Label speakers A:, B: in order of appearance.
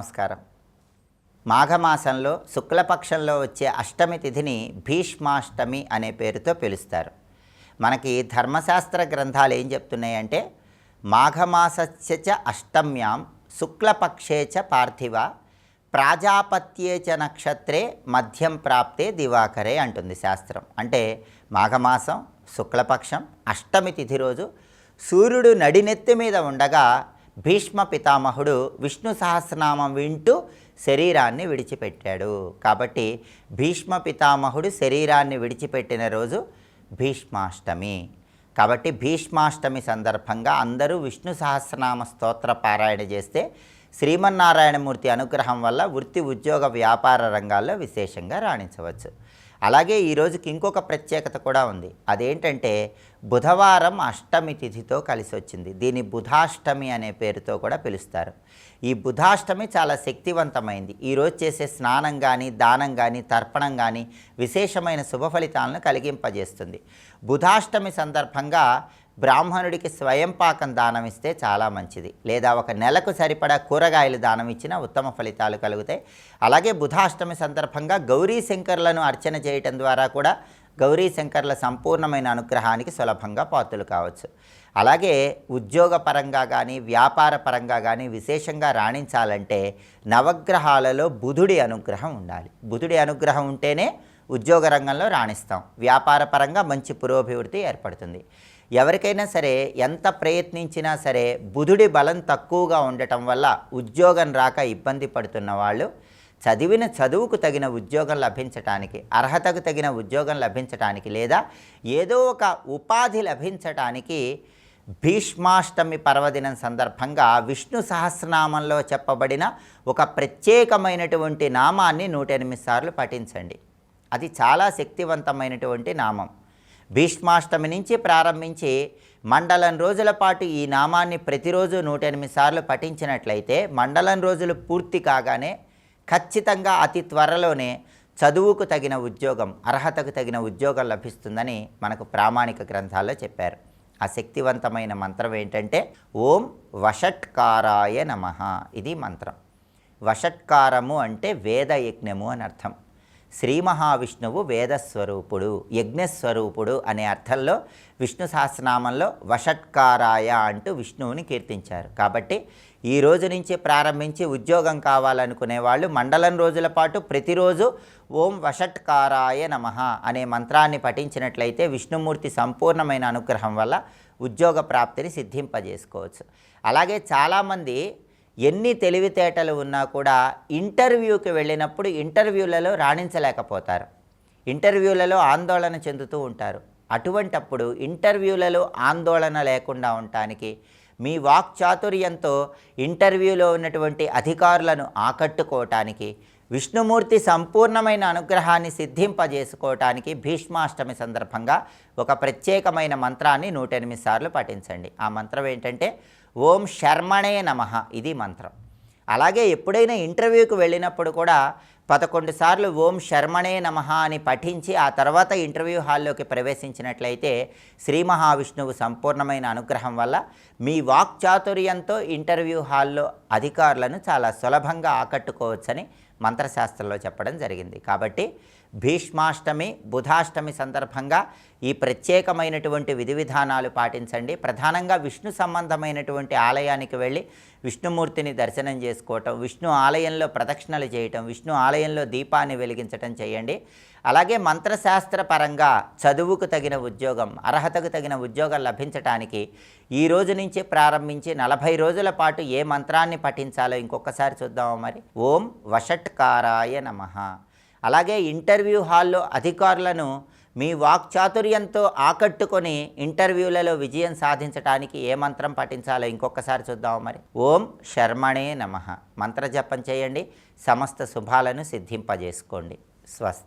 A: నమస్కారం. మాఘమాసంలో శుక్లపక్షంలో వచ్చే అష్టమి తిథిని భీష్మాష్టమి అనే పేరుతో పిలుస్తారు. మనకి ధర్మశాస్త్ర గ్రంథాలు ఏం చెప్తున్నాయంటే మాఘమాసస్య చ అష్టమ్యాం శుక్లపక్షే చ పార్థివ ప్రాజాపత్యే చ నక్షత్రే మధ్యం ప్రాప్తే దివాకరే అంటుంది శాస్త్రం. అంటే మాఘమాసం శుక్లపక్షం అష్టమి తిథి రోజు సూర్యుడు నడినెత్తి మీద ఉండగా భీష్మ పితామహుడు విష్ణు సహస్రనామం వింటూ శరీరాన్ని విడిచిపెట్టాడు. కాబట్టి భీష్మ పితామహుడు శరీరాన్ని విడిచిపెట్టిన రోజు భీష్మాష్టమి. కాబట్టి భీష్మాష్టమి సందర్భంగా అందరూ విష్ణు సహస్రనామ స్తోత్ర పారాయణ చేస్తే శ్రీమన్నారాయణమూర్తి అనుగ్రహం వల్ల వృత్తి ఉద్యోగ వ్యాపార రంగాల్లో విశేషంగా రాణించవచ్చు. అలాగే ఈ రోజుకి ఇంకొక ప్రత్యేకత కూడా ఉంది. అదేంటంటే బుధవారం అష్టమి తిథితో కలిసి వచ్చింది. దీన్ని బుధాష్టమి అనే పేరుతో కూడా పిలుస్తారు. ఈ బుధాష్టమి చాలా శక్తివంతమైంది. ఈరోజు చేసే స్నానం కానీ దానం కానీ తర్పణం కానీ విశేషమైన శుభ ఫలితాలను కలిగింపజేస్తుంది. బుధాష్టమి సందర్భంగా బ్రాహ్మణుడికి స్వయం పాకం దానం ఇస్తే చాలా మంచిది. లేదా ఒక నెలకు సరిపడా కూరగాయలు దానం ఇచ్చినా ఉత్తమ ఫలితాలు కలుగుతాయి. అలాగే బుధాష్టమి సందర్భంగా గౌరీ శంకర్లను అర్చన చేయటం ద్వారా కూడా గౌరీ శంకర్ల సంపూర్ణమైన అనుగ్రహానికి సులభంగా పాత్రలు కావచ్చు. అలాగే ఉద్యోగ పరంగా కానీ వ్యాపార పరంగా కానీ విశేషంగా రాణించాలంటే నవగ్రహాలలో బుధుడి అనుగ్రహం ఉండాలి. బుధుడి అనుగ్రహం ఉంటేనే ఉద్యోగ రంగంలో రాణిస్తాం. వ్యాపార పరంగా మంచి పురోభివృద్ధి ఏర్పడుతుంది. ఎవరికైనా సరే ఎంత ప్రయత్నించినా సరే బుధుడి బలం తక్కువగా ఉండటం వల్ల ఉద్యోగం రాక ఇబ్బంది పడుతున్న వాళ్ళు చదివిన చదువుకు తగిన ఉద్యోగం లభించటానికి అర్హతకు తగిన ఉద్యోగం లభించటానికి లేదా ఏదో ఒక ఉపాధి లభించటానికి భీష్మాష్టమి పర్వదినం సందర్భంగా విష్ణు సహస్రనామంలో చెప్పబడిన ఒక ప్రత్యేకమైనటువంటి నామాన్ని నూట ఎనిమిది సార్లు పఠించండి. అది చాలా శక్తివంతమైనటువంటి నామం. భీష్మాష్టమి నుంచి ప్రారంభించి మండలం రోజుల పాటు ఈ నామాన్ని ప్రతిరోజు నూట ఎనిమిది సార్లు పఠించినట్లయితే మండలం రోజులు పూర్తి కాగానే ఖచ్చితంగా అతి త్వరలోనే చదువుకు తగిన ఉద్యోగం అర్హతకు తగిన ఉద్యోగం లభిస్తుందని మనకు ప్రామాణిక గ్రంథాల్లో చెప్పారు. ఆ శక్తివంతమైన మంత్రం ఏంటంటే ఓం వషట్కారాయ నమ. ఇది మంత్రం. వషట్కారము అంటే వేదయజ్ఞము అని అర్థం. శ్రీ మహావిష్ణువు వేదస్వరూపుడు యజ్ఞస్వరూపుడు అనే అర్థంలో విష్ణు సహస్రనామంలో వషట్కారాయ అంటూ విష్ణువుని కీర్తించారు. కాబట్టి ఈ రోజు నుంచి ప్రారంభించి ఉద్యోగం కావాలనుకునే వాళ్ళు మండలం రోజుల పాటు ప్రతిరోజు ఓం వషట్కారాయ నమ అనే మంత్రాన్ని పఠించినట్లయితే విష్ణుమూర్తి సంపూర్ణమైన అనుగ్రహం వల్ల ఉద్యోగ ప్రాప్తిని సిద్ధింపజేసుకోవచ్చు. అలాగే చాలామంది ఎన్ని తెలివితేటలు ఉన్నా కూడా ఇంటర్వ్యూకి వెళ్ళినప్పుడు ఇంటర్వ్యూలలో రాణించలేకపోతారు. ఇంటర్వ్యూలలో ఆందోళన చెందుతూ ఉంటారు. అటువంటప్పుడు ఇంటర్వ్యూలలో ఆందోళన లేకుండా ఉండటానికి మీ వాక్చాతుర్యంతో ఇంటర్వ్యూలో ఉన్నటువంటి అధికారులను ఆకట్టుకోవటానికి విష్ణుమూర్తి సంపూర్ణమైన అనుగ్రహాన్ని సిద్ధింపజేసుకోవటానికి భీష్మాష్టమి సందర్భంగా ఒక ప్రత్యేకమైన మంత్రాన్ని నూట ఎనిమిది సార్లు పఠించండి. ఆ మంత్రం ఏంటంటే ఓం శర్మణే నమ ఇది మంత్రం. అలాగే ఎప్పుడైనా ఇంటర్వ్యూకి వెళ్ళినప్పుడు కూడా పదకొండు సార్లు ఓం శర్మణే నమ అని పఠించి ఆ తర్వాత ఇంటర్వ్యూ హాల్లోకి ప్రవేశించినట్లయితే శ్రీ మహావిష్ణువు సంపూర్ణమైన అనుగ్రహం వల్ల మీ వాక్చాతుర్యంతో ఇంటర్వ్యూ హాల్లో అధికారులను చాలా సులభంగా ఆకట్టుకోవచ్చని మంత్రశాస్త్రంలో చెప్పడం జరిగింది. కాబట్టి భీష్మాష్టమి బుధాష్టమి సందర్భంగా ఈ ప్రత్యేకమైనటువంటి విధి విధానాలు పాటించండి. ప్రధానంగా విష్ణు సంబంధమైనటువంటి ఆలయానికి వెళ్ళి విష్ణుమూర్తిని దర్శనం చేసుకోవటం విష్ణు ఆలయంలో ప్రదక్షిణలు చేయటం విష్ణు ఆలయంలో దీపాన్ని వెలిగించటం చేయండి. అలాగే మంత్రశాస్త్ర పరంగా చదువుకు తగిన ఉద్యోగం అర్హతకు తగిన ఉద్యోగం లభించటానికి ఈ రోజు నుంచి ప్రారంభించి నలభై రోజుల పాటు ఏ మంత్రాన్ని పఠించాలో ఇంకొకసారి చూద్దాము మరి? ఓం వషట్ వషట్కారాయ నమః. అలాగే ఇంటర్వ్యూ హాల్లో అధికారులను మీ వాక్చాతుర్యంతో ఆకట్టుకొని ఇంటర్వ్యూలలో విజయం సాధించడానికి ఏ మంత్రం పఠించాలో ఇంకొకసారి చూద్దాం మరి. ఓం శర్మణే నమ. మంత్రజపం చేయండి. సమస్త శుభాలను సిద్ధింపజేసుకోండి. స్వస్తి.